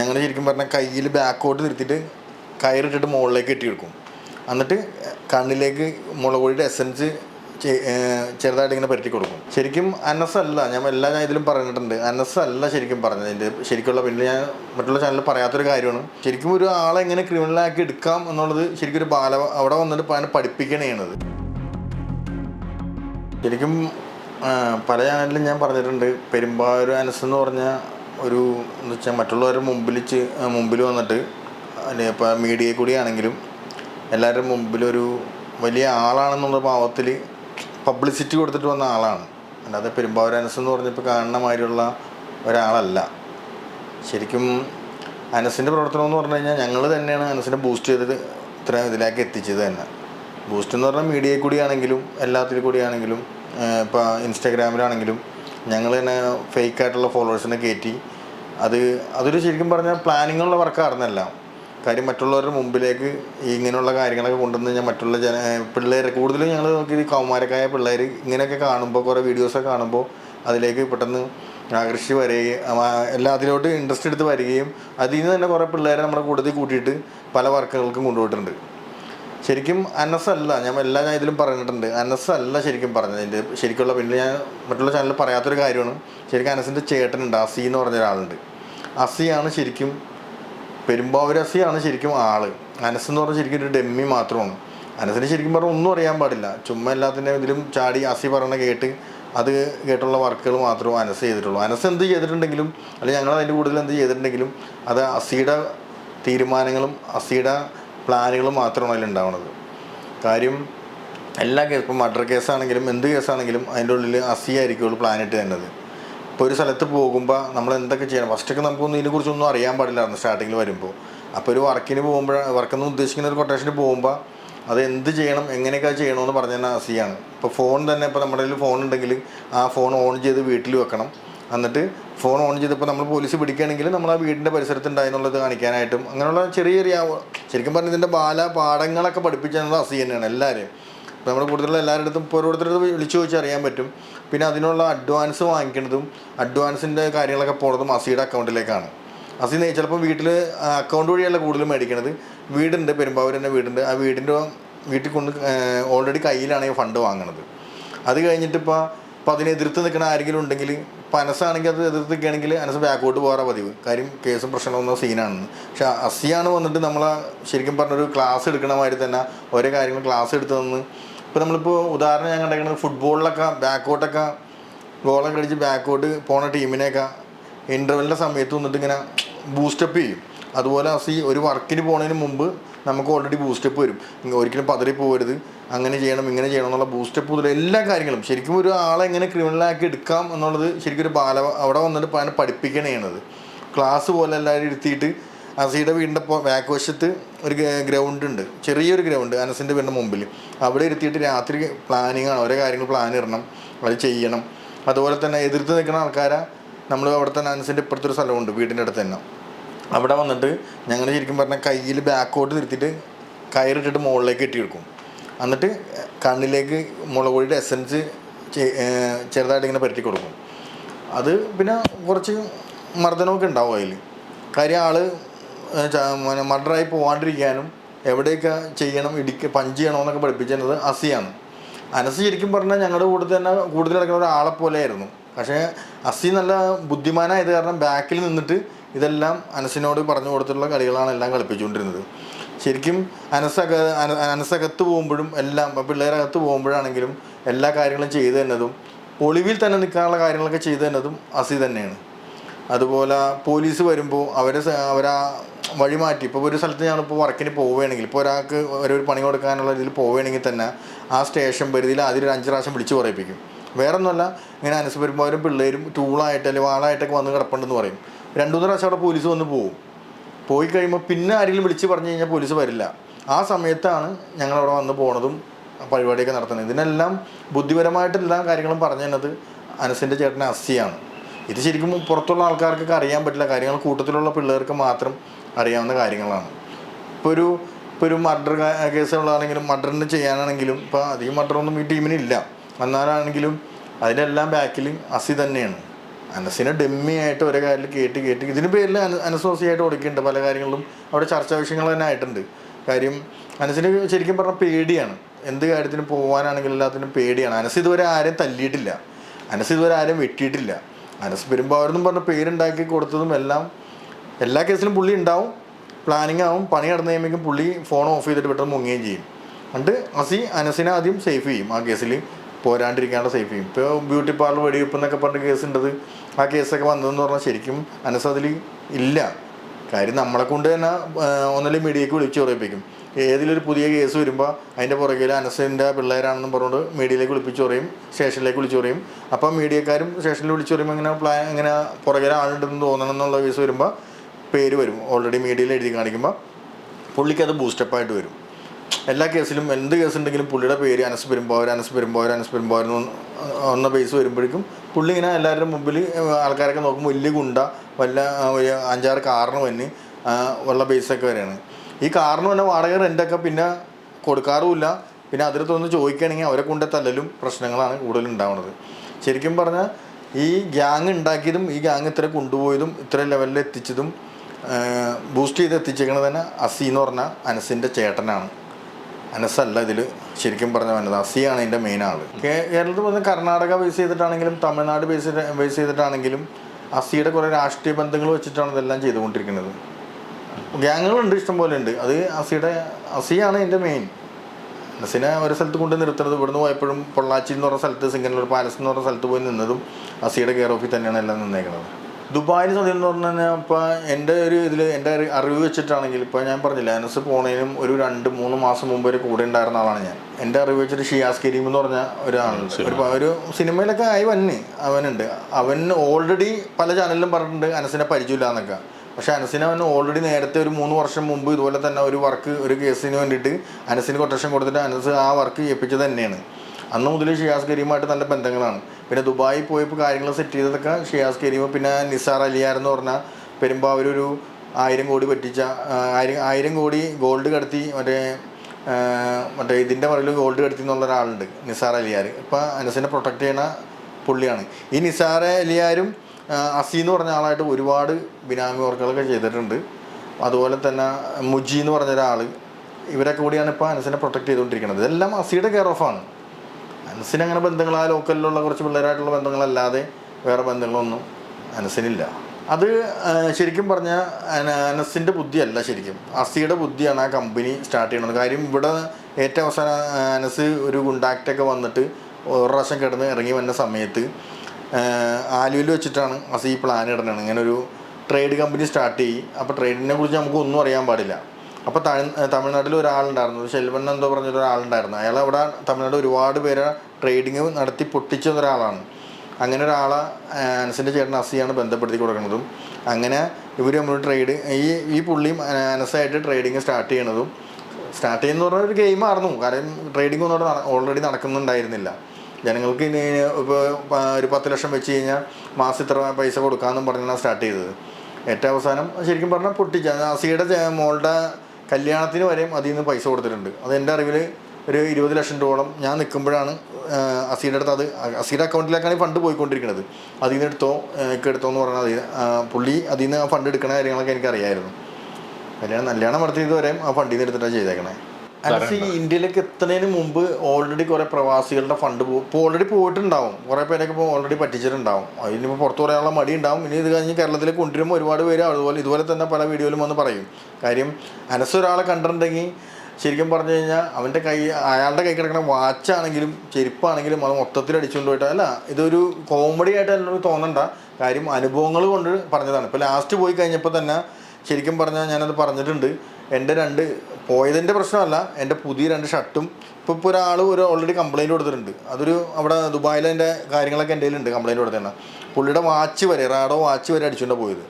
ഞങ്ങൾ ശരിക്കും പറഞ്ഞാൽ കയ്യിൽ ബാക്കോട്ട് നിർത്തിയിട്ട് കയറിട്ടിട്ട് മുകളിലേക്ക് കെട്ടിയെടുക്കും എന്നിട്ട് കണ്ണിലേക്ക് മുളക് പൊടിയുടെ എസൻസ് ചെറുതായിട്ട് ഇങ്ങനെ പരത്തി കൊടുക്കും. ശരിക്കും അനസ് അല്ല ഞാൻ എല്ലാ ഞാൻ ഇതിലും പറഞ്ഞിട്ടുണ്ട്. അനസ് അല്ല ശരിക്കും പറഞ്ഞത്. എന്റെ ശരിക്കുള്ള പിന്നെ ഞാൻ മറ്റുള്ള ചാനലിൽ പറയാത്തൊരു കാര്യമാണ്. ശരിക്കും ഒരു ആളെ എങ്ങനെ ക്രിമിനലാക്കി എടുക്കാം എന്നുള്ളത് ശരിക്കും ഒരു ബാല അവിടെ വന്നിട്ട് അതിനെ പഠിപ്പിക്കണേ ചെയ്യണത്. ശരിക്കും പല ചാനലിലും ഞാൻ പറഞ്ഞിട്ടുണ്ട്. പെരുമ്പാവൂർ അനസ് എന്ന് പറഞ്ഞ ഒരു എന്ന് വെച്ചാൽ മറ്റുള്ളവരുടെ മുമ്പിൽ ചെ- ആ, മുമ്പിൽ വന്നിട്ട് ഇപ്പോൾ മീഡിയയിൽ കൂടി ആണെങ്കിലും എല്ലാവരുടെ മുമ്പിലൊരു വലിയ ആളാണെന്നുള്ള ഭാവത്തിൽ പബ്ലിസിറ്റി കൊടുത്തിട്ട് വന്ന ആളാണ്. അല്ലാതെ പെരുമ്പാവൂർ അനസ് എന്ന് പറഞ്ഞപ്പോൾ കാണുന്ന മാതിരിയുള്ള ഒരാളല്ല. ശരിക്കും അനസിന്റെ പ്രവർത്തനം എന്ന് പറഞ്ഞു കഴിഞ്ഞാൽ ഞങ്ങൾ തന്നെയാണ് അനസിനെ ബൂസ്റ്റ് ചെയ്തത് ഇത്രയും ഇതിലേക്ക് എത്തിച്ചത് തന്നെ. ബൂസ്റ്റ് എന്ന് പറഞ്ഞാൽ മീഡിയയിൽ കൂടിയാണെങ്കിലും എല്ലാത്തിൽ കൂടിയാണെങ്കിലും ഇപ്പോൾ ഇൻസ്റ്റാഗ്രാമിലാണെങ്കിലും ഞങ്ങൾ തന്നെ ഫേക്കായിട്ടുള്ള ഫോളോവേഴ്സിനെ കയറ്റി അത് അതൊരു ശരിക്കും പറഞ്ഞാൽ പ്ലാനിങ്ങുള്ള വർക്കായിരുന്നല്ല കാര്യം മറ്റുള്ളവരുടെ മുമ്പിലേക്ക് ഇങ്ങനെയുള്ള കാര്യങ്ങളൊക്കെ കൊണ്ടുവന്ന് ഞാൻ മറ്റുള്ള ജന പിള്ളേർ കൂടുതലും ഞങ്ങൾ നോക്കി കൗമാരക്കായ പിള്ളേർ ഇങ്ങനെയൊക്കെ കാണുമ്പോൾ കുറേ വീഡിയോസൊക്കെ കാണുമ്പോൾ അതിലേക്ക് പെട്ടെന്ന് ആകർഷിച്ച് വരികയും എല്ലാം അതിലോട്ട് ഇൻട്രസ്റ്റ് എടുത്ത് വരികയും അതിൽ നിന്ന് തന്നെ കുറേ പിള്ളേരെ നമ്മുടെ കൂട്ടത്തിൽ കൂട്ടിയിട്ട് പല വർക്കുകൾക്കും കൊണ്ടുപോയിട്ടുണ്ട്. ശരിക്കും അനസ് അല്ല ഞാൻ എല്ലാ ഞാൻ ഇതിലും പറഞ്ഞിട്ടുണ്ട് അനസ് അല്ല ശരിക്കും പറഞ്ഞത്. എന്റെ ശരിക്കുള്ള പിന്നെ ഞാൻ മറ്റുള്ള ചാനലിൽ പറയാത്തൊരു കാര്യമാണ് ശരിക്കും അനസിന്റെ ചേട്ടനുണ്ട് അസി എന്ന് പറഞ്ഞ ഒരാളുണ്ട് അസിയാണ് ശരിക്കും പെരുമ്പാവൂർ അസിയാണ് ശരിക്കും ആൾ. അനസ് എന്ന് പറഞ്ഞാൽ ശരിക്കും ഒരു ഡെമ്മി മാത്രമാണ്. അനസിന് ശരിക്കും പറഞ്ഞാൽ ഒന്നും അറിയാൻ പാടില്ല. ചുമ്മാ എല്ലാത്തിന്റെ ഇതിലും ചാടി അസി പറയണ കേട്ട് അത് കേട്ടുള്ള വർക്കുകൾ മാത്രമേ അനസ് ചെയ്തിട്ടുള്ളൂ. അനസ് എന്ത് ചെയ്തിട്ടുണ്ടെങ്കിലും അല്ലെങ്കിൽ ഞങ്ങൾ അതിന്റെ കൂടുതൽ എന്ത് ചെയ്തിട്ടുണ്ടെങ്കിലും അത് അസിയുടെ തീരുമാനങ്ങളും അസിയുടെ പ്ലാനുകളും മാത്രമാണ് അതിലുണ്ടാവുന്നത് കാര്യം എല്ലാ കേസും മർഡർ കേസാണെങ്കിലും എന്ത് കേസാണെങ്കിലും അതിന്റെ ഉള്ളിൽ അസിയായിരിക്കുള്ളൂ പ്ലാനിട്ട് തന്നത് ഇപ്പോൾ ഒരു സ്ഥലത്ത് പോകുമ്പോൾ നമ്മൾ എന്തൊക്കെ ചെയ്യണം? ഫസ്റ്റൊക്കെ നമുക്കൊന്നും ഇതിനെക്കുറിച്ചൊന്നും അറിയാൻ പാടില്ലായിരുന്നു സ്റ്റാർട്ടിങ്ങിൽ വരുമ്പോൾ അപ്പോൾ ഒരു വർക്കിന് പോകുമ്പോൾ വർക്കെന്ന് ഉദ്ദേശിക്കുന്ന ഒരു കൊട്ടേഷന് പോകുമ്പോൾ അത് എന്ത് ചെയ്യണം എങ്ങനെയൊക്കെ ചെയ്യണമെന്ന് പറഞ്ഞു തന്നെ അസിയാണ് ഇപ്പോൾ ഫോൺ തന്നെ ഇപ്പോൾ നമ്മുടെ കയ്യിൽ ഫോൺ ഉണ്ടെങ്കിൽ ആ ഫോൺ ഓൺ ചെയ്ത് വീട്ടിൽ വെക്കണം. എന്നിട്ട് ഫോൺ ഓൺ ചെയ്തപ്പോൾ നമ്മൾ പോലീസ് പിടിക്കുകയാണെങ്കിൽ നമ്മൾ ആ വീടിന്റെ പരിസരത്ത് ഉണ്ടായെന്നുള്ളത് കാണിക്കാനായിട്ടും അങ്ങനെയുള്ള ചെറിയ ചെറിയ ശരിക്കും പറഞ്ഞാൽ ഇതിന്റെ ബാല പാഠങ്ങളൊക്കെ പഠിപ്പിച്ചത് അസി തന്നെയാണ് എല്ലാവരെയും ഇപ്പോൾ നമ്മൾ കൂടുതലുള്ള എല്ലാവരുടെ അടുത്തും ഇപ്പോൾ ഓരോരുത്തരുടെ വിളിച്ചു ചോദിച്ചാൽ അറിയാൻ പറ്റും. പിന്നെ അതിനുള്ള അഡ്വാൻസ് വാങ്ങിക്കുന്നതും അഡ്വാൻസിന്റെ കാര്യങ്ങളൊക്കെ പോണതും അസിയുടെ അക്കൗണ്ടിലേക്കാണ്. അസി ചിലപ്പോൾ വീട്ടിൽ അക്കൗണ്ട് വഴിയല്ല കൂടുതൽ മേടിക്കണത്. വീടുണ്ട് പെരുമ്പാവൂർ തന്നെ വീടുണ്ട്. ആ വീടിന്റെ വീട്ടിൽ കൊണ്ട് ഓൾറെഡി കയ്യിലാണ് ഈ ഫണ്ട് വാങ്ങണത്. അത് കഴിഞ്ഞിട്ട് ഇപ്പോൾ ഇപ്പോൾ അതിനെ എതിർത്ത് നിൽക്കുന്ന ആരെങ്കിലും ഉണ്ടെങ്കിൽ ഇപ്പോൾ അനസാണെങ്കിൽ അത് എതിർത്ത് നിൽക്കുകയാണെങ്കിൽ അനസ് ബാക്കോട്ട് പോകാറ പതിവ്. കാര്യം കേസും പ്രശ്നമൊന്നും സീനാണെന്ന്. പക്ഷെ അസിയാണ് വന്നിട്ട് നമ്മളെ ശരിക്കും പറഞ്ഞൊരു ക്ലാസ് എടുക്കണ മാതിരി തന്നെ ഓരോ കാര്യങ്ങൾ ക്ലാസ് എടുത്തു തന്ന് ഇപ്പോൾ നമ്മളിപ്പോൾ ഉദാഹരണം ഞാൻ കണ്ടേക്കുന്നത് ഫുട്ബോളിലൊക്കെ ബാക്കോട്ടൊക്കെ ഗോളൊക്കെ അടിച്ച് ബാക്കോട്ട് പോണ ടീമിനെയൊക്കെ ഇന്റർവെല്ലിന്റെ സമയത്ത് വന്നിട്ട് ഇങ്ങനെ ബൂസ്റ്റപ്പ് ചെയ്യും. അതുപോലെ അസി ഒരു വർക്കിന് പോണതിന് മുമ്പ് നമുക്ക് ഓൾറെഡി ബൂസ്റ്റപ്പ് വരും. ഒരിക്കലും പതറി പോകരുത്. അങ്ങനെ ചെയ്യണം ഇങ്ങനെ ചെയ്യണം എന്നുള്ള ബൂസ്റ്റപ്പ് മുതൽ എല്ലാ കാര്യങ്ങളും ശരിക്കും ഒരു ആളെ എങ്ങനെ ക്രിമിനലാക്കി എടുക്കാം എന്നുള്ളത് ശരിക്കും ഒരു ബാല അവിടെ വന്നിട്ട് അതിനെ പഠിപ്പിക്കണേ ക്ലാസ് പോലെ എല്ലാവരും ഇരുത്തിയിട്ട് അസിയുടെ വീടിന്റെ ബാക്ക് ഒരു ഗ്രൗണ്ട് ഉണ്ട് ചെറിയൊരു ഗ്രൗണ്ട് അനസിന്റെ വീടിന്റെ മുമ്പിൽ അവിടെ ഇരുത്തിയിട്ട് രാത്രി പ്ലാനിങ് ആണ് ഓരോ കാര്യങ്ങൾ പ്ലാൻ ഇടണം. അത് ചെയ്യണം. അതുപോലെ തന്നെ എതിർത്ത് നിൽക്കുന്ന ആൾക്കാരെ. നമ്മൾ അവിടെ തന്നെ അനസിന്റെ ഇപ്പുറത്തൊരു സ്ഥലമുണ്ട് വീടിന്റെ അടുത്ത് തന്നെ. അവിടെ വന്നിട്ട് ഞങ്ങൾ ശരിക്കും പറഞ്ഞാൽ കയ്യിൽ ബാക്കോട്ട് നിർത്തിയിട്ട് കയറിട്ടിട്ട് മുകളിലേക്ക് കെട്ടിയെടുക്കും എന്നിട്ട് കണ്ണിലേക്ക് മുളക് പൊടിയുടെ എസൻസ് ചെറുതായിട്ട് ഇങ്ങനെ പരറ്റി കൊടുക്കും. അത് പിന്നെ കുറച്ച് മർദ്ദനമൊക്കെ ഉണ്ടാവും അതിൽ കാര്യം ആൾ മർഡറായി പോവാണ്ടിരിക്കാനും എവിടെയൊക്കെ ചെയ്യണം ഇടിക്ക് പഞ്ച് ചെയ്യണം എന്നൊക്കെ പഠിപ്പിച്ചിരുന്നത് അസിയാണ്. അനസ് ശരിക്കും പറഞ്ഞാൽ ഞങ്ങളുടെ കൂട്ടത്തിൽ തന്നെ കൂടുതൽ നടക്കുന്ന ഒരാളെ പോലെയായിരുന്നു. പക്ഷേ അസി നല്ല ബുദ്ധിമാനായത് കാരണം ബാക്കിൽ നിന്നിട്ട് ഇതെല്ലാം അനസിനോട് പറഞ്ഞു കൊടുത്തിട്ടുള്ള കളികളാണ് എല്ലാം കളിപ്പിച്ചുകൊണ്ടിരുന്നത്. ശരിക്കും അനസക അന- അനസകത്ത് പോകുമ്പോഴും എല്ലാം പിള്ളേരകത്ത് പോകുമ്പോഴാണെങ്കിലും എല്ലാ കാര്യങ്ങളും ചെയ്തു തന്നതും ഒളിവിൽ തന്നെ നിൽക്കാനുള്ള കാര്യങ്ങളൊക്കെ ചെയ്തു തന്നതും അസി തന്നെയാണ്. അതുപോലെ പോലീസ് വരുമ്പോൾ അവരെ അവരാ വഴി മാറ്റി ഇപ്പോൾ ഒരു സ്ഥലത്ത് ഞാനിപ്പോൾ വർക്കിന് പോവുകയാണെങ്കിൽ ഇപ്പോൾ ഒരാൾക്ക് ഒരു പണി കൊടുക്കാനുള്ള ഇതിൽ പോവുകയാണെങ്കിൽ തന്നെ ആ സ്റ്റേഷൻ പരിധിയിൽ ഒരു അഞ്ച് പ്രാവശ്യം വിളിച്ച് പറയിപ്പിക്കും. വേറെ ഒന്നുമല്ല ഇങ്ങനെ അനസ് വരുമ്പോഴും പിള്ളേരും ടൂളായിട്ട് അല്ലെങ്കിൽ വാളായിട്ടൊക്കെ വന്ന് കിടപ്പുണ്ടെന്ന് പറയും. രണ്ടു മൂന്ന് പ്രാവശ്യം അവിടെ പോലീസ് വന്ന് പോകും പോയി കഴിയുമ്പോൾ പിന്നെ ആരെങ്കിലും വിളിച്ച് പറഞ്ഞു കഴിഞ്ഞാൽ പോലീസ് വരില്ല. ആ സമയത്താണ് ഞങ്ങൾ അവിടെ വന്ന് പോണതും പരിപാടിയൊക്കെ നടത്തുന്നത്. ഇതിനെല്ലാം ബുദ്ധിപരമായിട്ട് എല്ലാ കാര്യങ്ങളും പറഞ്ഞു തന്നത് അനസിന്റെ ചേട്ടൻ അസ്സിയാണ് ഇത് ശരിക്കും പുറത്തുള്ള ആൾക്കാർക്കൊക്കെ അറിയാൻ പറ്റില്ല. കാര്യങ്ങൾ കൂട്ടത്തിലുള്ള പിള്ളേർക്ക് മാത്രം അറിയാവുന്ന കാര്യങ്ങളാണ്. ഇപ്പോൾ ഒരു ഇപ്പോൾ ഒരു മർഡർ കേസുകളാണെങ്കിലും മർഡറിന് ചെയ്യാനാണെങ്കിലും ഇപ്പോൾ അധികം മർഡറൊന്നും ഈ ടീമിന് ഇല്ല എന്നാലാണെങ്കിലും അതിനെല്ലാം ബാക്കിൽ അസി തന്നെയാണ്. അനസിനെ ഡെമ്മി ആയിട്ട് ഒരേ കാര്യത്തിൽ കേട്ട് കേട്ട് ഇതിന് പേരിൽ അനസോസിയായിട്ട് കൊടുക്കുന്നുണ്ട് പല കാര്യങ്ങളിലും. അവിടെ ചർച്ചാ വിഷയങ്ങൾ തന്നെ ആയിട്ടുണ്ട്. കാര്യം അനസിന് ശരിക്കും പറഞ്ഞാൽ പേടിയാണ്. എന്ത് കാര്യത്തിന് പോകാനാണെങ്കിലും എല്ലാത്തിനും പേടിയാണ്. അനസ് ഇതുവരെ ആരെയും തല്ലിയിട്ടില്ല. അനസ് ഇതുവരെ ആരെയും വെട്ടിയിട്ടില്ല. അനസ് പെരുമ്പാവൂരെന്നും പറഞ്ഞ പേരുണ്ടാക്കി കൊടുത്തതും എല്ലാം എല്ലാ കേസിലും പുള്ളി ഉണ്ടാവും പ്ലാനിങ് ആവും പണി നടന്നു കഴിയുമ്പോഴേക്കും പുള്ളി ഫോൺ ഓഫ് ചെയ്തിട്ട് പെട്ടെന്ന് മുങ്ങുകയും ചെയ്യും. എന്നിട്ട് അസി അനസിനെ ആദ്യം സേഫ് ചെയ്യും ആ കേസിൽ പോരാണ്ടിരിക്കാണ്ട് സേഫ് ചെയ്യും. ഇപ്പോൾ ബ്യൂട്ടി പാർലർ വെടിവെപ്പ് എന്നൊക്കെ പറഞ്ഞ കേസ് ഉണ്ടത് ആ കേസൊക്കെ വന്നതെന്ന് പറഞ്ഞാൽ ശരിക്കും അനസ് അതിൽ ഇല്ല. കാര്യം നമ്മളെ കൊണ്ട് തന്നെ ഒന്നല്ലേ മീഡിയയ്ക്ക് വിളിച്ച് പറയിപ്പിക്കും. ഏതിലൊരു പുതിയ കേസ് വരുമ്പോൾ അതിന്റെ പുറകിൽ അനസിന്റെ പിള്ളേരാണെന്നും പറഞ്ഞുകൊണ്ട് മീഡിയയിലേക്ക് വിളിപ്പിച്ച് പറയും സ്റ്റേഷനിലേക്ക് വിളിച്ച് പറയും. അപ്പോൾ മീഡിയക്കാരും സ്റ്റേഷനിൽ വിളിച്ച് പറയുമ്പോൾ ഇങ്ങനെ പ്ലാൻ ഇങ്ങനെ പുറകിലെ ആളുണ്ടെന്ന് തോന്നണം എന്നുള്ള കേസ് വരുമ്പോൾ പേര് വരും. ഓൾറെഡി മീഡിയയിൽ എഴുതി കാണിക്കുമ്പോൾ പുള്ളിക്ക് അത് ബൂസ്റ്റപ്പായിട്ട് വരും. എല്ലാ കേസിലും എന്ത് കേസ് ഉണ്ടെങ്കിലും പുള്ളിയുടെ പേര് അനസ് പെരുമ്പോവർ അനസ് പെരുമ്പോവർ അനസ് പെരുമ്പോവർ എന്ന ബേസ് വരുമ്പോഴേക്കും പുള്ളി ഇങ്ങനെ എല്ലാവരുടെ മുമ്പിൽ ആൾക്കാരൊക്കെ നോക്കുമ്പോൾ വലിയ ഗുണ്ട വല്ല ഒരു അഞ്ചാറ് കാറിന് വന്ന് ഉള്ള ബേസൊക്കെ വരെയാണ്. ഈ കാറിന് തന്നെ വാടക റെന്റൊക്കെ പിന്നെ കൊടുക്കാറുമില്ല. പിന്നെ അതിലത്തൊന്ന് ചോദിക്കുകയാണെങ്കിൽ അവരെ കൊണ്ട് തല്ലലും പ്രശ്നങ്ങളാണ് കൂടുതൽ ഉണ്ടാവുന്നത്. ശരിക്കും പറഞ്ഞാൽ ഈ ഗ്യാങ് ഉണ്ടാക്കിയതും ഈ ഗ്യാങ് ഇത്ര കൊണ്ടുപോയതും ഇത്ര ലെവലിൽ എത്തിച്ചതും ബൂസ്റ്റ് ചെയ്ത് എത്തിച്ചേക്കണത് തന്നെ അസി എന്ന് പറഞ്ഞ അനസിന്റെ ചേട്ടനാണ്. അനസല്ല ഇതിൽ ശരിക്കും പറഞ്ഞ വന്നത്. അസിയാണ് ഇതിന്റെ മെയിൻ ആൾ കേരളത്തിൽ പറഞ്ഞ കർണാടക ബേസ് ചെയ്തിട്ടാണെങ്കിലും തമിഴ്നാട് ബേസ് ബേസ് ചെയ്തിട്ടാണെങ്കിലും അസിയുടെ കുറേ രാഷ്ട്രീയ ബന്ധങ്ങൾ വെച്ചിട്ടാണ് ഇതെല്ലാം ചെയ്തുകൊണ്ടിരിക്കുന്നത്. ഗ്യാങ്ങുകളുണ്ട് ഇഷ്ടംപോലെ ഉണ്ട്. അത് അസിയുടെ അസിയാണ് അതിന്റെ മെയിൻ അനസിനെ ഒരു സ്ഥലത്ത് കൊണ്ട് നിർത്തുന്നത്. ഇവിടുന്ന് പോയപ്പോഴും പൊള്ളാച്ചി എന്ന് പറഞ്ഞ സ്ഥലത്ത് സിംഗനൂർ പാലസ് എന്ന് പറഞ്ഞ സ്ഥലത്ത് പോയി നിന്നതും അസിയുടെ കെയർ ഓഫിൽ തന്നെയാണ് എല്ലാം നിന്നേക്കുന്നത് ദുബായിൽ സത്യം എന്ന് പറഞ്ഞു കഴിഞ്ഞാൽ ഇപ്പോൾ എന്റെ ഒരു ഇതിൽ എന്റെ ഒരു അറിവ് വെച്ചിട്ടാണെങ്കിൽ ഇപ്പോൾ ഞാൻ പറഞ്ഞില്ല അനസ് പോണേനും ഒരു രണ്ട് മൂന്ന് മാസം മുമ്പ് വരെ കൂടെ ഉണ്ടായിരുന്ന ആളാണ് ഞാൻ. എന്റെ അറിവ് വെച്ചിട്ട് ഷിയാസ് കരീം എന്ന് പറഞ്ഞ ഒരാളുണ്ട് ഒരു ഒരു സിനിമയിലൊക്കെ ആയി വന്ന് അവനുണ്ട്. അവൻ ഓൾറെഡി പല ചാനലിലും പറഞ്ഞിട്ടുണ്ട് അനസിനെ പരിചയമില്ല എന്നൊക്കെ പക്ഷെ അനസിന് അവൻ ഓൾറെഡി നേരത്തെ ഒരു മൂന്ന് വർഷം മുമ്പ് ഇതുപോലെ തന്നെ ഒരു വർക്ക് ഒരു കേസിന് വേണ്ടിയിട്ട് അനസിന് കൊട്ടേഷൻ കൊടുത്തിട്ട് അനസ് ആ വർക്ക് ഏൽപ്പിച്ചത് തന്നെയാണ്. അന്ന് മുതൽ ഷിയാസ് കരീമായിട്ട് നല്ല ബന്ധങ്ങളാണ്. പിന്നെ ദുബായി പോയപ്പോൾ കാര്യങ്ങൾ സെറ്റ് ചെയ്തതൊക്കെ ഷിയാസ് കരീം പിന്നെ നിസാർ അലിയാർ എന്ന് പറഞ്ഞാൽ ഒരു ആയിരം കോടി പറ്റിച്ച ആയിരം ആയിരം കോടി ഗോൾഡ് കടത്തി മറ്റേ മറ്റേ ഇതിന്റെ മുകളിൽ ഗോൾഡ് കടത്തി എന്നുള്ള ഒരാളുണ്ട് നിസാർ അലിയാർ ഇപ്പം അനസിനെ പ്രൊട്ടക്റ്റ് ചെയ്യണ പുള്ളിയാണ്. ഈ നിസാർ അലിയാരും അസി എന്ന് പറഞ്ഞ ആളായിട്ട് ഒരുപാട് ബിനാമി വർക്കുകളൊക്കെ ചെയ്തിട്ടുണ്ട്. അതുപോലെ തന്നെ മുജി എന്ന് പറഞ്ഞ ഒരാൾ ഇവരൊക്കെ കൂടിയാണ് ഇപ്പോൾ അനസിനെ പ്രൊട്ടക്റ്റ് ചെയ്തുകൊണ്ടിരിക്കുന്നത് ഇതെല്ലാം അസിയുടെ കെയർ ഓഫാണ് അനസിന് അങ്ങനെ ബന്ധങ്ങൾ ആ ലോക്കലിലുള്ള കുറച്ച് പിള്ളേരായിട്ടുള്ള ബന്ധങ്ങളല്ലാതെ വേറെ ബന്ധങ്ങളൊന്നും അനസിനില്ല. അത് ശരിക്കും പറഞ്ഞാൽ അനസിന്റെ ബുദ്ധിയല്ല ശരിക്കും. അസിയുടെ ബുദ്ധിയാണ് ആ കമ്പനി സ്റ്റാർട്ട് ചെയ്യണത്. കാര്യം ഇവിടെ ഏറ്റവും അവസാനം അനസ് ഒരു ഗുണ്ടാക്റ്റൊക്കെ വന്നിട്ട് ഒരു പ്രാവശ്യം കിടന്ന് ഇറങ്ങി വന്ന സമയത്ത് ആലുവിൽ വെച്ചിട്ടാണ് അസി പ്ലാൻ ഇടണത് ഇങ്ങനെ ഒരു ട്രേഡ് കമ്പനി സ്റ്റാർട്ട് ചെയ്യും. അപ്പോൾ ട്രേഡിനെ കുറിച്ച് നമുക്ക് ഒന്നും അറിയാൻ പാടില്ല. അപ്പോൾ തമിഴ്നാട്ടിൽ ഒരാളുണ്ടായിരുന്നു. ഒരു ശെൽവൻ എന്തോ പറഞ്ഞൊരു ഒരാളുണ്ടായിരുന്നു. അയാൾ അവിടെ തമിഴ്നാട് ഒരുപാട് പേരെ ട്രേഡിങ് നടത്തി പൊട്ടിച്ച ഒരാളാണ്. അങ്ങനെ ഒരാളെ അനസിന്റെ ചേട്ടൻ അസിയാണ് ബന്ധപ്പെടുത്തി കൊടുക്കുന്നതും. അങ്ങനെ ഇവർ നമ്മൾ ട്രേഡ് ഈ ഈ പുള്ളിയും അനസായിട്ട് ട്രേഡിങ് സ്റ്റാർട്ട് ചെയ്യണതും സ്റ്റാർട്ട് ചെയ്യുന്ന പറഞ്ഞ ഒരു ഗെയിമായിരുന്നു കാരണം ട്രേഡിംഗ് ഒന്നും ഓൾറെഡി നടക്കുന്നുണ്ടായിരുന്നില്ല. ജനങ്ങൾക്ക് ഇനി ഇപ്പോൾ ഒരു പത്ത് ലക്ഷം വെച്ച് കഴിഞ്ഞാൽ മാസം ഇത്ര പൈസ കൊടുക്കാമെന്നും പറഞ്ഞാണ് സ്റ്റാർട്ട് ചെയ്തത്. ഏറ്റവും അവസാനം ശരിക്കും പറഞ്ഞാൽ പൊട്ടിച്ച അസിയുടെ മോളുടെ കല്യാണത്തിന് വരെയും അതിൽ നിന്ന് പൈസ കൊടുത്തിട്ടുണ്ട്. അത് എന്റെ അറിവിൽ ഒരു ഇരുപത് ലക്ഷം രൂപയോളം ഞാൻ നിൽക്കുമ്പോഴാണ് അസിയുടെ അടുത്ത് അത് അസിയുടെ അക്കൗണ്ടിലേക്കാണ് ഫണ്ട് പോയിക്കൊണ്ടിരിക്കുന്നത്. അതിൽ നിന്ന് എടുത്തോ എടുത്തോ എന്ന് പറഞ്ഞാൽ അത് പുള്ളി അതിൽ നിന്ന് ആ ഫണ്ട് എടുക്കുന്ന കാര്യങ്ങളൊക്കെ എനിക്കറിയായിരുന്നു. കല്യാണം കല്യാണം നടത്തിയത് വരെയും ആ ഫണ്ടിൽ നിന്ന് എടുത്തിട്ടാണ് ചെയ്തേക്കണേ. അനസ് ഈ ഇന്ത്യയിലേക്ക് എത്തുന്നതിന് മുമ്പ് ഓൾറെഡി കുറെ പ്രവാസികളുടെ ഫണ്ട് ഇപ്പോൾ ഓൾറെഡി പോയിട്ടുണ്ടാവും. കുറെ പേരൊക്കെ ഇപ്പോൾ ഓൾറെഡി പറ്റിച്ചിട്ടുണ്ടാവും. അതിനിപ്പോൾ പുറത്തു പറയാനുള്ള മടി ഉണ്ടാവും. ഇനി ഇത് കഴിഞ്ഞ് കേരളത്തിലേക്ക് കൊണ്ടുവരുമ്പോൾ ഒരുപാട് പേര് അതുപോലെ ഇതുപോലെ തന്നെ പല വീഡിയോയിലും വന്ന് പറയും. കാര്യം അനസ് ഒരാളെ കണ്ടിട്ടുണ്ടെങ്കിൽ ശരിക്കും പറഞ്ഞു കഴിഞ്ഞാൽ അവന്റെ കൈ അയാളുടെ കൈ കിടക്കുന്ന വാച്ചാണെങ്കിലും ചെരുപ്പാണെങ്കിലും അത് മൊത്തത്തിൽ അടിച്ചുകൊണ്ട് പോയിട്ട് അല്ല ഇതൊരു കോമഡി ആയിട്ട് എന്നോട് തോന്നണ്ട. കാര്യം അനുഭവങ്ങൾ കൊണ്ട് പറഞ്ഞതാണ്. ഇപ്പോൾ ലാസ്റ്റ് പോയി കഴിഞ്ഞപ്പോൾ തന്നെ ശരിക്കും പറഞ്ഞാൽ ഞാനത് പറഞ്ഞിട്ടുണ്ട്. എന്റെ രണ്ട് പോയതിന്റെ പ്രശ്നമല്ല. എന്റെ പുതിയ രണ്ട് ഷർട്ടും ഇപ്പോൾ ഇപ്പോൾ ഒരാൾ ഒരു ഓൾറെഡി കംപ്ലയിന്റ് കൊടുത്തിട്ടുണ്ട്. അതൊരു അവിടെ ദുബായിൽ എന്റെ കാര്യങ്ങളൊക്കെ എന്റെ കയ്യിലുണ്ട് കംപ്ലയിന്റ് കൊടുത്തതാണ് പുള്ളിയുടെ വാച്ച് വരെ റാഡോ വാച്ച് വരെ അടിച്ചുകൊണ്ടാണ് പോയത്.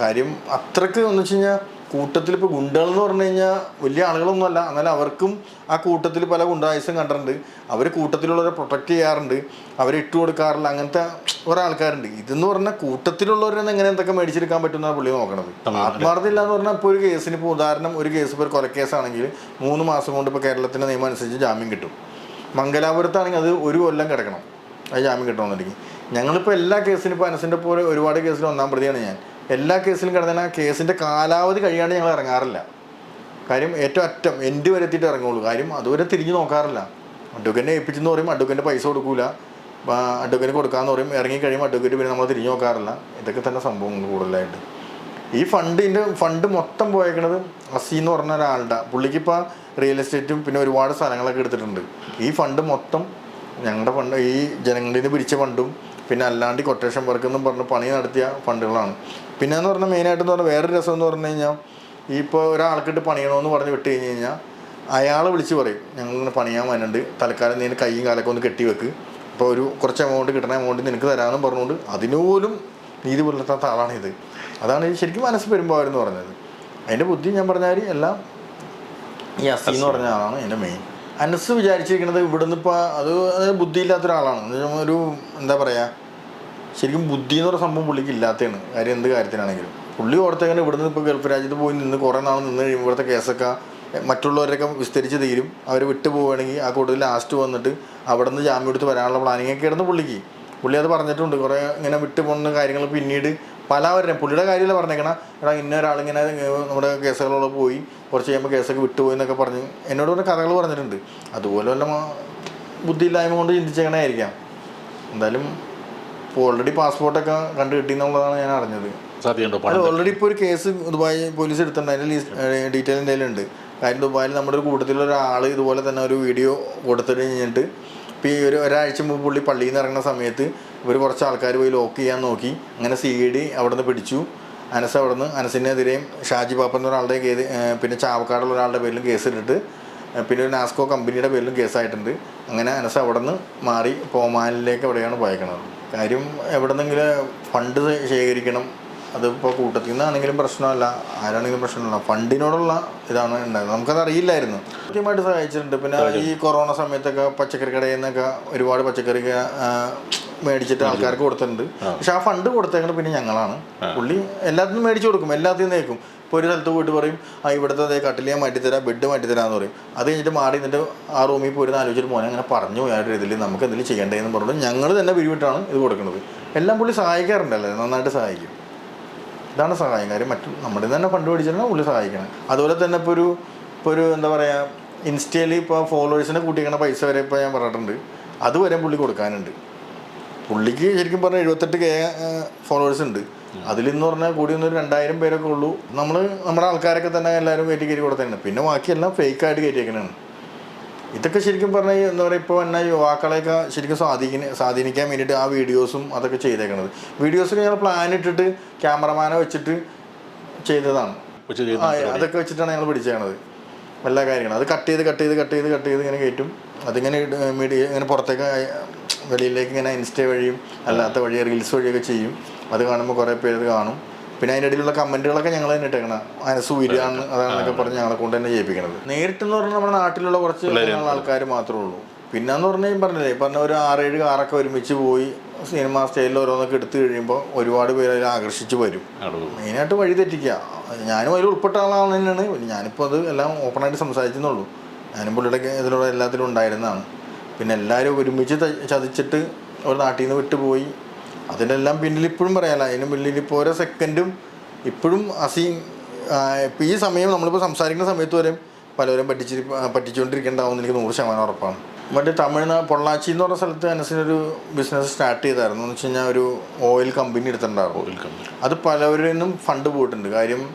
കാര്യം അത്രയ്ക്ക് എന്ന് വെച്ച് കഴിഞ്ഞാൽ കൂട്ടത്തിൽ ഇപ്പോൾ ഗുണ്ടകൾ എന്ന് പറഞ്ഞു കഴിഞ്ഞാൽ വലിയ ആളുകളൊന്നുമല്ല. എന്നാലും അവർക്കും ആ കൂട്ടത്തിൽ പല ഗുണ്ടായുസം കണ്ടിട്ടുണ്ട്. അവർ കൂട്ടത്തിലുള്ളവരെ പ്രൊട്ടക്റ്റ് ചെയ്യാറുണ്ട്. അവരെ ഇട്ട് കൊടുക്കാറില്ല. അങ്ങനത്തെ ഒരാൾക്കാരുണ്ട് ആൾക്കാരുണ്ട്. ഇതെന്ന് പറഞ്ഞാൽ കൂട്ടത്തിലുള്ളവരെ എങ്ങനെ എന്തൊക്കെ മേടിച്ചെടുക്കാൻ പറ്റുന്ന പുള്ളി നോക്കണത്. ആത്മാർത്ഥ ഇല്ലാന്ന് പറഞ്ഞാൽ ഇപ്പോൾ ഒരു കേസിന് ഇപ്പോൾ ഉദാഹരണം ഒരു കേസ് ഇപ്പോൾ ഒരു കൊലക്കേസാണെങ്കിൽ മൂന്ന് മാസം കൊണ്ട് ഇപ്പോൾ കേരളത്തിന്റെ നിയമം അനുസരിച്ച് ജാമ്യം കിട്ടും. മംഗലാപുരത്താണെങ്കിൽ അത് ഒരു കൊല്ലം കിടക്കണം. അത് ജാമ്യം കിട്ടണമെന്നുണ്ടെങ്കിൽ. ഞങ്ങളിപ്പോൾ എല്ലാ കേസിനും ഇപ്പോൾ അനസിന്റെ പോലെ ഒരുപാട് കേസിൽ ഒന്നാം പ്രതിയാണ് ഞാൻ. എല്ലാ കേസിലും കിടന്നാൽ കേസിന്റെ കാലാവധി കഴിയാണ്ട് ഞങ്ങൾ ഇറങ്ങാറില്ല. കാര്യം ഏറ്റവും അറ്റം എന്റെ വരെ എത്തിയിട്ട് ഇറങ്ങുള്ളൂ. കാര്യം അതുവരെ തിരിഞ്ഞു നോക്കാറില്ല. അഡ്വക്കറ്റിനെ ഏൽപ്പിച്ചെന്ന് പറയും അഡ്വക്കറ്റിന്റെ പൈസ കൊടുക്കൂല. അഡ്വക്കറ്റിന് കൊടുക്കാമെന്ന് പറയും ഇറങ്ങി കഴിയുമ്പോൾ അഡ്വക്കറ്റ് പിന്നെ നമ്മൾ തിരിഞ്ഞു നോക്കാറില്ല. ഇതൊക്കെ തന്നെ സംഭവങ്ങൾ കൂടുതലായിട്ട്. ഈ ഫണ്ടിന്റെ ഫണ്ട് മൊത്തം പോയേക്കണത് അസി എന്ന് പറഞ്ഞ ഒരാളുടെ പുള്ളിക്കിപ്പോൾ റിയൽ എസ്റ്റേറ്റും പിന്നെ ഒരുപാട് സ്ഥലങ്ങളൊക്കെ എടുത്തിട്ടുണ്ട്. ഈ ഫണ്ട് മൊത്തം ഞങ്ങളുടെ ഫണ്ട് ഈ ജനങ്ങളിൽ നിന്ന് പിരിച്ച ഫണ്ടും പിന്നെ അല്ലാണ്ട് കൊട്ടേഷൻ വർക്ക് എന്നും പറഞ്ഞ് പണി നടത്തിയ ഫണ്ടുകളാണ്. പിന്നെ എന്ന് പറഞ്ഞാൽ മെയിനായിട്ട് പറഞ്ഞാൽ വേറൊരു രസം എന്ന് പറഞ്ഞു കഴിഞ്ഞാൽ ഇപ്പോൾ ഒരാൾക്കിട്ട് പണിയണമെന്ന് പറഞ്ഞ് വിട്ട് കഴിഞ്ഞ് കഴിഞ്ഞാൽ അയാൾ വിളിച്ച് പറയും ഞങ്ങളിങ്ങനെ പണിയാൻ വരുന്നുണ്ട് തൽക്കാലം നീ കൈയും കാലൊക്കെ ഒന്ന് കെട്ടി വെക്ക്. അപ്പോൾ ഒരു കുറച്ച് എമൗണ്ട് കിട്ടണ എമൗണ്ട് നിനക്ക് തരാമെന്നും പറഞ്ഞുകൊണ്ട് അതിനുപോലും നീതി പുലർത്താത്ത ആളാണ് ഇത് അതാണ് ഈ ശരിക്കും മനസ്സ് പെരുമ്പാവരെന്ന് പറഞ്ഞത്. അതിന്റെ ബുദ്ധി ഞാൻ പറഞ്ഞാൽ എല്ലാം ഈ അസി എന്ന് പറഞ്ഞ ആളാണ് എന്റെ മെയിൻ അനസ് വിചാരിച്ചിരിക്കുന്നത് ഇവിടുന്ന് ഇപ്പോൾ അത് ബുദ്ധിയില്ലാത്ത ഒരാളാണ്. ഒരു എന്താ പറയുക ശരിക്കും ബുദ്ധി എന്ന് പറയുന്ന സംഭവം പുള്ളിക്ക് ഇല്ലാത്തതാണ്. കാര്യം എന്ത് കാര്യത്തിനാണെങ്കിലും. പുള്ളി ഓർത്തേക്കാണ് ഇവിടുന്ന് ഇപ്പോൾ ഗൾഫ് രാജ്യത്ത് പോയി നിന്ന് കുറേ നാൾ നിന്ന് കഴിയുമ്പോൾ ഇവിടുത്തെ കേസൊക്കെ മറ്റുള്ളവരൊക്കെ വിസ്തരിച്ച് തീരും. അവർ വിട്ടു പോവുകയാണെങ്കിൽ ആ കൂടുതൽ ലാസ്റ്റ് വന്നിട്ട് അവിടെ നിന്ന് ജാമ്യം എടുത്ത് വരാനുള്ള പ്ലാനിങ് ഒക്കെ ആയിരുന്നു പുള്ളിക്ക്. പുള്ളി അത് പറഞ്ഞിട്ടുണ്ട്. കുറേ ഇങ്ങനെ വിട്ടുപോകുന്ന കാര്യങ്ങൾ പിന്നീട് പലവരും പുള്ളിയുടെ കാര്യമല്ല പറഞ്ഞേക്കണം. എടാ ഇന്ന ഒരാളിങ്ങനെ നമ്മുടെ കേസുകളോട് പോയി കുറച്ച് കഴിയുമ്പോൾ കേസൊക്കെ വിട്ടുപോയി എന്നൊക്കെ പറഞ്ഞ് എന്നോട് പറഞ്ഞ കഥകൾ പറഞ്ഞിട്ടുണ്ട്. അതുപോലെ വല്ല ബുദ്ധിയില്ലായ്മ കൊണ്ട് ചിന്തിച്ചേക്കണായിരിക്കാം എന്തായാലും ഇപ്പോൾ ഓൾറെഡി പാസ്പോർട്ടൊക്കെ കണ്ടു കിട്ടി എന്നുള്ളതാണ് ഞാൻ അറിഞ്ഞത്. അത് ഓൾറെഡി ഇപ്പോൾ ഒരു കേസ് ദുബായ് പോലീസ് എടുത്തിട്ടുണ്ട്. അതിന്റെ ഡീറ്റെയിൽ എന്തെങ്കിലും ഉണ്ട് കാര്യം ദുബായിൽ നമ്മുടെ ഒരു കൂട്ടത്തിലുള്ള ഒരാൾ ഇതുപോലെ തന്നെ ഒരു വീഡിയോ കൊടുത്തിട്ട് കഴിഞ്ഞിട്ട് ഇപ്പോൾ ഈ ഒരു ഒരാഴ്ച മുമ്പ് പുള്ളി പള്ളിയിൽ നിന്ന് ഇറങ്ങുന്ന സമയത്ത് ഇവർ കുറച്ച് ആൾക്കാർ പോയി ലോക്ക് ചെയ്യാൻ നോക്കി. അങ്ങനെ സി ഡി അവിടെ നിന്ന് പിടിച്ചു. അനസ് അവിടെ നിന്ന് അനസിനെതിരെയും ഷാജി പാപ്പ എന്ന ഒരാളുടെ കേസ് പിന്നെ ചാവക്കാടുള്ള ഒരാളുടെ പേരിലും കേസിട്ടിട്ട് ഏഹ് പിന്നെ ഒരു നാസ്കോ കമ്പനിയുടെ പേരിലും കേസായിട്ടുണ്ട്. അങ്ങനെ അനസ് അവിടെ നിന്ന് മാറി പോമാനിലേക്ക് എവിടെയാണ് പോയേക്കണത്? കാര്യം എവിടെന്നെങ്കിലും ഫണ്ട് ശേഖരിക്കണം അതിപ്പോൾ കൂട്ടത്തിൽ നിന്നാണെങ്കിലും പ്രശ്നമല്ല. ആരാണെങ്കിലും പ്രശ്നമല്ല. ഫണ്ടിനോടുള്ള ഇതാണ് ഉണ്ടായത്. നമുക്കത് അറിയില്ലായിരുന്നു. കൃത്യമായിട്ട് സഹായിച്ചിട്ടുണ്ട്. പിന്നെ ഈ കൊറോണ സമയത്തൊക്കെ പച്ചക്കറി കടയിൽ നിന്നൊക്കെ ഒരുപാട് പച്ചക്കറി മേടിച്ചിട്ട് ആൾക്കാർക്ക് കൊടുത്തിട്ടുണ്ട്. പക്ഷെ ആ ഫണ്ട് കൊടുത്തേക്കുന്നത് പിന്നെ ഞങ്ങളാണ്. പുള്ളി എല്ലാത്തിനും മേടിച്ചു കൊടുക്കും. എല്ലാത്തിനും നേക്കും ഇപ്പോൾ ഒരു സ്ഥലത്ത് പോയിട്ട് പറയും ആ ഇവിടുത്തെ അതേ കട്ടിലിയാൻ മാറ്റിത്തരാം ബെഡ് മാറ്റിത്തരാന്ന് പറയും. അത് കഴിഞ്ഞിട്ട് മാറി നിന്നിട്ട് ആ റൂമിൽ പോയിരുന്ന് ആലോചിച്ചിട്ട് മോനെ അങ്ങനെ പറഞ്ഞു പോയ. ഒരു ഇതിൽ നമുക്ക് എന്തെങ്കിലും ചെയ്യേണ്ടതെന്ന് പറഞ്ഞു ഞങ്ങൾ തന്നെ പിരിവിട്ടാണ് ഇത് കൊടുക്കുന്നത് എല്ലാം പുള്ളി സഹായിക്കാറുണ്ടല്ലേ? നന്നായിട്ട് സഹായിക്കും. ഇതാണ് സഹായം കാര്യം മറ്റു നമ്മുടെ തന്നെ ഫണ്ട് മേടിച്ചിട്ടാണ് പുള്ളി സഹായിക്കണം. അതുപോലെ തന്നെ ഇപ്പോൾ ഒരു ഇപ്പോൾ ഒരു എന്താ പറയുക ഇൻസ്റ്റയിൽ ഇപ്പോൾ ഫോളോവേഴ്സിനെ കൂട്ടിക്കണ പൈസ വരെ ഇപ്പോൾ ഞാൻ പറഞ്ഞിട്ടുണ്ട്. അതുവരെ പുള്ളി കൊടുക്കാനുണ്ട്. പുള്ളിക്ക് ശരിക്കും പറഞ്ഞാൽ എഴുപത്തെട്ട് കെ ഫോളോവേഴ്സ് ഉണ്ട്. അതിലെന്ന് പറഞ്ഞാൽ കൂടി ഒന്നൊരു രണ്ടായിരം പേരൊക്കെ ഉള്ളൂ. നമ്മൾ നമ്മുടെ ആൾക്കാരൊക്കെ തന്നെ എല്ലാവരും കയറ്റി കയറ്റി കൊടുത്തതാണ് പിന്നെ ബാക്കിയെല്ലാം ഫേക്കായിട്ട് കയറ്റിയേക്കണാണ് ഇതൊക്കെ ശരിക്കും പറഞ്ഞാൽ എന്താ പറയുക ഇപ്പോൾ എന്നെ യുവാക്കളെയൊക്കെ ശരിക്കും സ്വാധീന സ്വാധീനിക്കാൻ വേണ്ടിയിട്ട് ആ വീഡിയോസും അതൊക്കെ ചെയ്തേക്കുന്നത് വീഡിയോസ് ഞങ്ങൾ പ്ലാൻ ഇട്ടിട്ട് ക്യാമറമാനെ വെച്ചിട്ട് ചെയ്തതാണ്. അതൊക്കെ വെച്ചിട്ടാണ് ഞങ്ങൾ പിടിച്ചേക്കണത്. എല്ലാ കാര്യങ്ങളും. അത് കട്ട് ചെയ്ത് കട്ട് ചെയ്ത് കട്ട് ചെയ്ത് കട്ട് ചെയ്ത് ഇങ്ങനെ കയറ്റും. അതിങ്ങനെ മീഡിയ ഇങ്ങനെ പുറത്തേക്ക് വെളിയിലേക്ക് ഇങ്ങനെ ഇൻസ്റ്റ വഴിയും അല്ലാത്ത വഴി റീൽസ് വഴിയൊക്കെ ചെയ്യും. അത് കാണുമ്പോൾ കുറേ പേര് കാണും. പിന്നെ അതിന്റെ ഇടയിലുള്ള കമന്റുകളൊക്കെ ഞങ്ങൾ തന്നെ ഇട്ടേക്കണം. അതിന് സൂര്യാണ് അതാണെന്നൊക്കെ പറഞ്ഞ് ഞങ്ങളെ കൊണ്ട് തന്നെ ചെയ്യിപ്പിക്കണത് നേരിട്ടെന്ന് പറഞ്ഞാൽ നമ്മുടെ നാട്ടിലുള്ള കുറച്ച് ആൾക്കാർ മാത്രമേ ഉള്ളൂ. പിന്നെന്ന് പറഞ്ഞാൽ ഞാൻ പറഞ്ഞില്ലേ പറഞ്ഞ ഒരു ആറേഴ് കാറൊക്കെ ഒരുമിച്ച് പോയി സിനിമ സ്റ്റൈലിൽ ഓരോന്നൊക്കെ എടുത്തു കഴിയുമ്പോൾ ഒരുപാട് പേര് അതിൽ ആകർഷിച്ച് വരും. മെയിനായിട്ട് വഴി തെറ്റിക്കുക ഞാനും അതിൽ ഉൾപ്പെട്ട ആളാണ് തന്നെയാണ്. ഞാനിപ്പോൾ അത് എല്ലാം ഓപ്പണായിട്ട് സംസാരിച്ചെന്നുള്ളൂ. ഞാനും പുള്ളിയുടെ ഇതിലൂടെ എല്ലാത്തിലും ഉണ്ടായിരുന്നതാണ്. പിന്നെ എല്ലാവരും ഒരുമിച്ച് ചതിച്ചിട്ട് ഒരു നാട്ടിൽ നിന്ന് വിട്ടുപോയി. അതിന്റെ എല്ലാം പിന്നിൽ ഇപ്പോഴും പറയാമല്ല അതിന് പിന്നിൽ ഇപ്പോൾ ഓരോ സെക്കൻഡും ഇപ്പോഴും അസീം ഇപ്പോൾ ഈ സമയം നമ്മളിപ്പോൾ സംസാരിക്കുന്ന സമയത്ത് വരെയും പലവരും പറ്റിച്ച് പറ്റിച്ചുകൊണ്ടിരിക്കേണ്ടാവും എനിക്ക് നൂറ് ശതമാനം ഉറപ്പാണ്. മറ്റേ തമിഴ്നാട് പൊള്ളാച്ചി എന്ന് പറഞ്ഞ സ്ഥലത്ത് അനസിനൊരു ബിസിനസ് സ്റ്റാർട്ട് ചെയ്തായിരുന്നു. എന്ന് വെച്ച് കഴിഞ്ഞാൽ ഒരു ഓയിൽ കമ്പനി എടുത്തിട്ടുണ്ടായിരുന്നു. ഓയിൽ കമ്പനി അത് പലവരിൽ നിന്നും ഫണ്ട് പോയിട്ടുണ്ട്. കാര്യം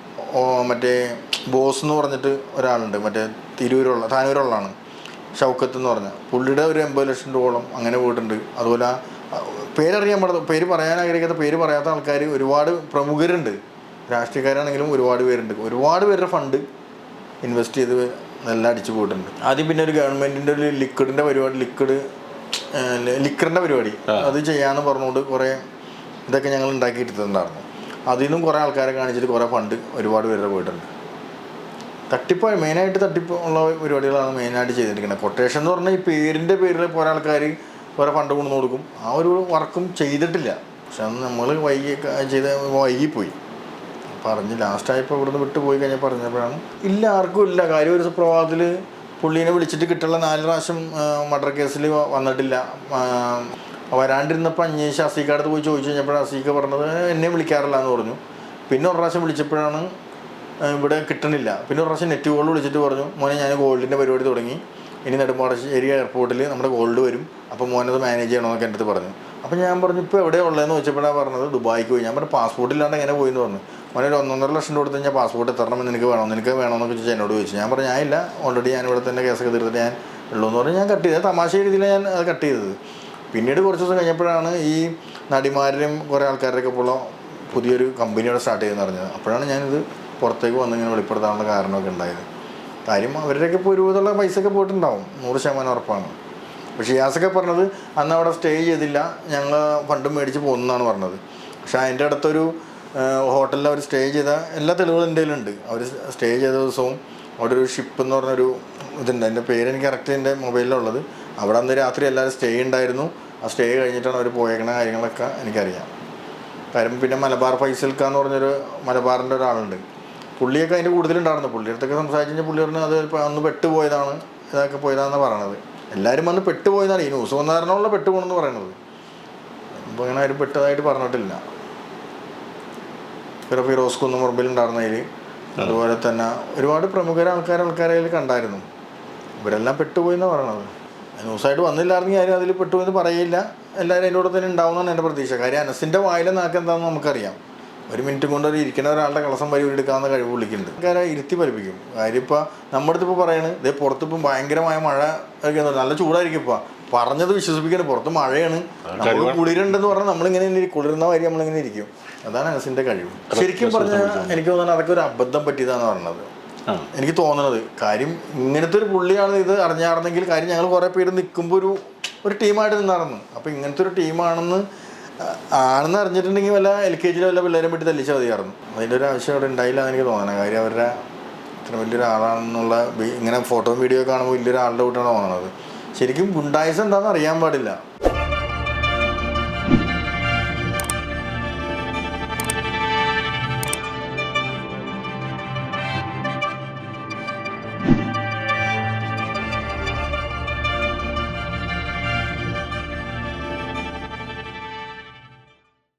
മറ്റേ ബോസ് എന്ന് പറഞ്ഞിട്ട് ഒരാളുണ്ട്. മറ്റേ തിരൂരുള്ള താനൂരുള്ളതാണ്. ഷൗക്കത്ത് എന്ന് പറഞ്ഞ. പുള്ളിയുടെ ഒരു എൺപത് ലക്ഷം രൂപയോളം അങ്ങനെ പോയിട്ടുണ്ട്. അതുപോലെ ആ, പേരറിയാൻ പാടാത്ത പേര് പറയാൻ ആഗ്രഹിക്കാത്ത പേര് പറയാത്ത ആൾക്കാർ ഒരുപാട് പ്രമുഖരുണ്ട്. രാഷ്ട്രീയക്കാരാണെങ്കിലും ഒരുപാട് പേരുണ്ട്. ഒരുപാട് പേരുടെ ഫണ്ട് ഇൻവെസ്റ്റ് ചെയ്ത് നല്ല അടിച്ചു പോയിട്ടുണ്ട്. ആദ്യം പിന്നെ ഒരു ഗവൺമെന്റിന്റെ ഒരു ലിക്വിഡിന്റെ പരിപാടി ലിക്വിഡ് ലിക്കറിന്റെ പരിപാടി. അത് ചെയ്യാമെന്ന് പറഞ്ഞുകൊണ്ട് കുറേ ഇതൊക്കെ ഞങ്ങൾ ഉണ്ടാക്കിയിട്ടുണ്ടായിരുന്നു അതിൽ നിന്നും കുറേ ആൾക്കാരെ കാണിച്ചിട്ട് കുറേ ഫണ്ട് ഒരുപാട് പേരുടെ പോയിട്ടുണ്ട്. തട്ടിപ്പ് മെയിനായിട്ട് തട്ടിപ്പ് ഉള്ള പരിപാടികളാണ് മെയിനായിട്ട് ചെയ്തിരിക്കുന്നത്. കൊട്ടേഷൻ എന്ന് പറഞ്ഞാൽ ഈ പേരിന്റെ പേരിൽ കുറേ ആൾക്കാർ കുറേ ഫണ്ട് കൊണ്ടു കൊടുക്കും. ആ ഒരു വർക്കും ചെയ്തിട്ടില്ല. പക്ഷെ അന്ന് നമ്മൾ വൈകി ചെയ്ത വൈകിപ്പോയി. പറഞ്ഞ് ലാസ്റ്റായപ്പോൾ ഇവിടുന്ന് വിട്ടു പോയി കഴിഞ്ഞാൽ പറഞ്ഞപ്പോഴാണ് ഇല്ല ആർക്കും ഇല്ല. കാര്യം ഒരു സുപ്രഭാതത്തിൽ പുള്ളീനെ വിളിച്ചിട്ട് കിട്ടുള്ള നാല് പ്രാവശ്യം മർഡർ കേസിൽ വന്നിട്ടില്ല. വരാണ്ടിരുന്നപ്പോൾ അന്വേഷിച്ച് അസീക്കാടുത്ത് പോയി ചോദിച്ചു കഴിഞ്ഞപ്പോൾ അസീക്ക പറഞ്ഞത് എന്നെ വിളിക്കാറില്ല എന്ന് പറഞ്ഞു. പിന്നെ ഒരു പ്രാവശ്യം വിളിച്ചപ്പോഴാണ് ഇവിടെ കിട്ടണില്ല. പിന്നെ ഒരു പ്രാവശ്യം നെറ്റ് കോൾ വിളിച്ചിട്ട് പറഞ്ഞു മോനെ ഞാൻ ഗോൾഡിന്റെ പരിപാടി തുടങ്ങി. ഇനി നെടുമ്പാടശ്ശേരി എയർപോർട്ടിൽ നമ്മുടെ ഗോൾഡ് വരും. അപ്പോൾ മോനത് മാനേജ് ചെയ്യണമെന്നൊക്കെ എന്റെ അടുത്ത് പറഞ്ഞു. അപ്പോൾ ഞാൻ പറഞ്ഞു ഇപ്പോൾ എവിടെയാണ് ഉള്ളതെന്ന് വെച്ചപ്പോഴാണ് പറഞ്ഞത് ദുബായിക്ക് പോയി. ഞാൻ പറഞ്ഞു പാസ്പോർട്ട് ഇല്ലാണ്ട് എങ്ങനെ പോയി? എന്ന് പറഞ്ഞു. മോനെ ഒരു ഒന്നൊന്നര ലക്ഷം രൂപ കൊടുത്ത് ഞാൻ പാസ്പോർട്ട് തരണമെന്ന് നിനക്ക് വേണോ? നിനക്ക് വേണമെന്നൊക്കെ ചോദിച്ചാൽ എന്നോട് ചോദിച്ചു. ഞാൻ പറഞ്ഞു ഞാനില്ല. ഓൾറെഡി ഞാൻ ഇവിടെ തന്നെ കേസൊക്കെ തീർത്തിട്ട് ഞാൻ ഉള്ളൂ എന്ന് പറഞ്ഞ്. ഞാൻ കട്ട് ചെയ്തത്. തമാശ രീതിയിൽ ഞാൻ അത് കട്ട് ചെയ്തത്. പിന്നീട് കുറച്ച് ദിവസം കഴിഞ്ഞപ്പോഴാണ് ഈ നടിമാരിലും കുറേ ആൾക്കാരുടെയൊക്കെ ഉള്ള പുതിയൊരു കമ്പനിയോടെ സ്റ്റാർട്ട് ചെയ്തെന്ന് അറിഞ്ഞത്. അപ്പോഴാണ് ഞാനിത് പുറത്തേക്ക് വന്ന് ഇങ്ങനെ വെളിപ്പെടുത്താനുള്ള കാരണമൊക്കെ ഉണ്ടായത്. കാര്യം അവരുടെയൊക്കെ ഇപ്പോൾ ഒരുവിധമുള്ള പൈസയൊക്കെ പോയിട്ടുണ്ടാവും. നൂറ് ശതമാനം ഉറപ്പാണ്. പക്ഷേ യാസൊക്കെ പറഞ്ഞത് അന്ന് അവിടെ സ്റ്റേ ചെയ്തില്ല ഞങ്ങൾ ഫണ്ട് മേടിച്ച് പോകുന്നതാണ് പറഞ്ഞത്. പക്ഷേ അതിന്റെ അടുത്തൊരു ഹോട്ടലിൽ അവർ സ്റ്റേ ചെയ്ത എല്ലാ തെളിവുകളും എന്റെ കയ്യിലുണ്ട്. അവർ സ്റ്റേ ചെയ്ത ദിവസവും അവിടെ ഒരു ഷിപ്പ് എന്ന് പറഞ്ഞൊരു ഇതുണ്ട്. അതിന്റെ പേര് എനിക്ക് കറക്റ്റ് എന്റെ മൊബൈലിലുള്ളത്. അവിടെ അന്ന് രാത്രി എല്ലാവരും സ്റ്റേ ഉണ്ടായിരുന്നു. ആ സ്റ്റേ കഴിഞ്ഞിട്ടാണ് അവർ പോയേക്കണ കാര്യങ്ങളൊക്കെ എനിക്കറിയാം. കാര്യം പിന്നെ മലബാർ ഫൈസൽക്ക എന്ന് പറഞ്ഞൊരു മലബാറിന്റെ ഒരാളുണ്ട്. പുള്ളിയൊക്കെ അതിന്റെ കൂടുതലുണ്ടായിരുന്നു. പുള്ളിയടുത്തൊക്കെ സംസാരിച്ചു കഴിഞ്ഞാൽ പുള്ളി പറഞ്ഞു അത് ഇപ്പോൾ അന്ന് പെട്ടുപോയതാണ് ഇതൊക്കെ പോയതാണെന്ന് പറയണത്. എല്ലാവരും വന്ന് പെട്ടുപോയതാണ്. ഈ ന്യൂസ് വന്ന കാരണമുള്ള പെട്ടുപോകണമെന്ന് പറയണത്. അപ്പോൾ അങ്ങനെ ആരും പെട്ടതായിട്ട് പറഞ്ഞിട്ടില്ല. പിന്നെ ഫിറോസ് കുന്ന് മുറമ്പിലുണ്ടായിരുന്നതിൽ അതുപോലെ തന്നെ ഒരുപാട് പ്രമുഖ ആൾക്കാർ ആൾക്കാരെ അതിൽ കണ്ടായിരുന്നു. ഇവരെല്ലാം പെട്ടുപോയി പറയണത്. ന്യൂസായിട്ട് വന്നില്ലായിരുന്നെങ്കിൽ ആരും അതിൽ പെട്ടുപോയെന്ന് പറയില്ല എല്ലാവരും അതിന്റെ കൂടെ തന്നെ ഉണ്ടാവുന്നതാണ് എന്റെ പ്രതീക്ഷ. കാര്യം അനസിന്റെ വായിലെ നാക്ക് എന്താണെന്ന് നമുക്കറിയാം. ഒരു മിനിറ്റ് കൊണ്ട് ഒരു ഇരിക്കുന്ന ഒരാളുടെ കളസം വരി എടുക്കാവുന്ന കഴിവ് പുള്ളിക്കുണ്ട്. ആൾക്കാരെ ഇരുത്തി പഠിപ്പിക്കും കാര്യം ഇപ്പോൾ നമ്മുടെ അടുത്ത് ഇപ്പോൾ പറയണത് ഇതേ പുറത്തിപ്പം ഭയങ്കരമായ മഴ ഒക്കെ നല്ല ചൂടായിരിക്കും ഇപ്പോൾ പറഞ്ഞത് വിശ്വസിപ്പിക്കണം. പുറത്ത് മഴയാണ്. നമ്മൾ കുളിരുണ്ടെന്ന് പറഞ്ഞാൽ നമ്മളിങ്ങനെ കുളിരുന്ന വരി നമ്മളിങ്ങനെ ഇരിക്കും. അതാണ് അനസിന്റെ കഴിവ്. ശരിക്കും പറഞ്ഞാൽ എനിക്ക് തോന്നുന്നത് അതൊക്കെ ഒരു അബദ്ധം പറ്റിയതാണ് പറഞ്ഞത്. എനിക്ക് തോന്നണത്. കാര്യം ഇങ്ങനത്തെ ഒരു പുള്ളിയാണ് ഇത് അറിഞ്ഞാർന്നെങ്കിൽ കാര്യം ഞങ്ങൾ കുറേ പേര് നിൽക്കുമ്പോൾ ഒരു ഒരു ടീമായിട്ട് നിന്നായിരുന്നു അപ്പോൾ ഇങ്ങനത്തെ ഒരു ടീമാണെന്ന് ആണെന്ന് അറിഞ്ഞിട്ടുണ്ടെങ്കിൽ വല്ല എൽ കെ ജിയിലെ വല്ല പിള്ളേരെ പറ്റി തല്ലിച്ചാൽ മതിയായിരുന്നു അതിന്റെ ഒരു ആവശ്യം അവിടെ ഉണ്ടായില്ല എന്ന് എനിക്ക് തോന്നണം. കാര്യം അവരുടെ ഇത്ര വലിയൊരു ആളാണെന്നുള്ള ഇങ്ങനെ ഫോട്ടോയും വീഡിയോ കാണുമ്പോൾ വലിയൊരാളുടെ കൂട്ടാണ് തോന്നണത്. ശരിക്കും ഗുണ്ടായസം എന്താണെന്ന് അറിയാൻ പാടില്ല.